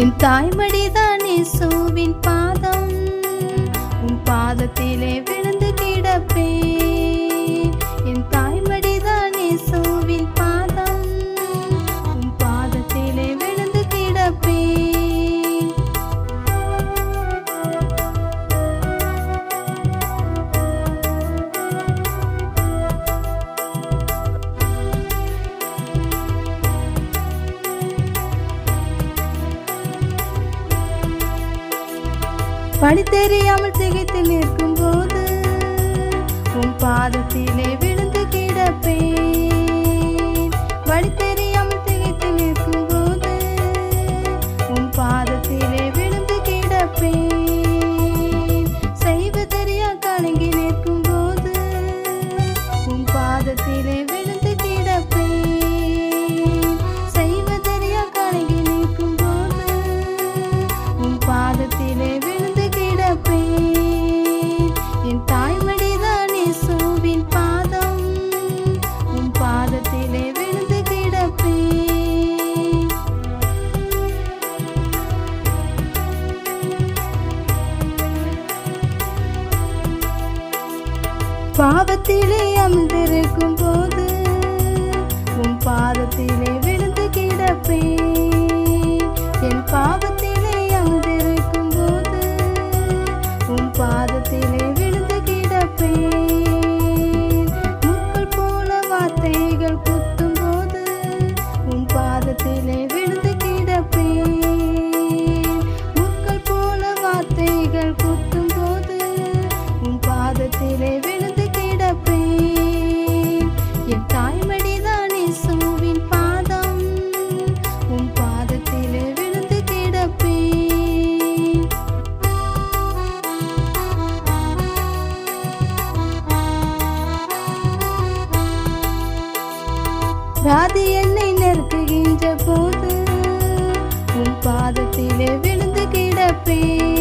என் தாய்மடிதான் இயேசுவின் பாதம். உன் பாதத்திலே விழுந்து கிடப்பேன். வழி தெரியாமல் திகைத்து நிற்கும் போது உன் பாதத்திலே விழுந்து கிடப்பேன். பாவத்திலே அமர்ந்திருக்கும் போது உன் பாதத்திலே விழுந்து கிடப்பேன். என் பாவத்திலே அமர்ந்திருக்கும் போது உன் பாதத்திலே விழுந்து கிடப்பேன். முட்கள் போல வார்த்தைகள் குத்தும் போது உன் பாதத்திலே விழுந்து கிடப்பேன். முட்கள் போல வார்த்தைகள் குத்தும் போது உன் பாதத்திலே விழு ராதி என்னை நெருக்குகின்ற போது உன் பாதத்திலே விழுந்து கிடப்பேன்.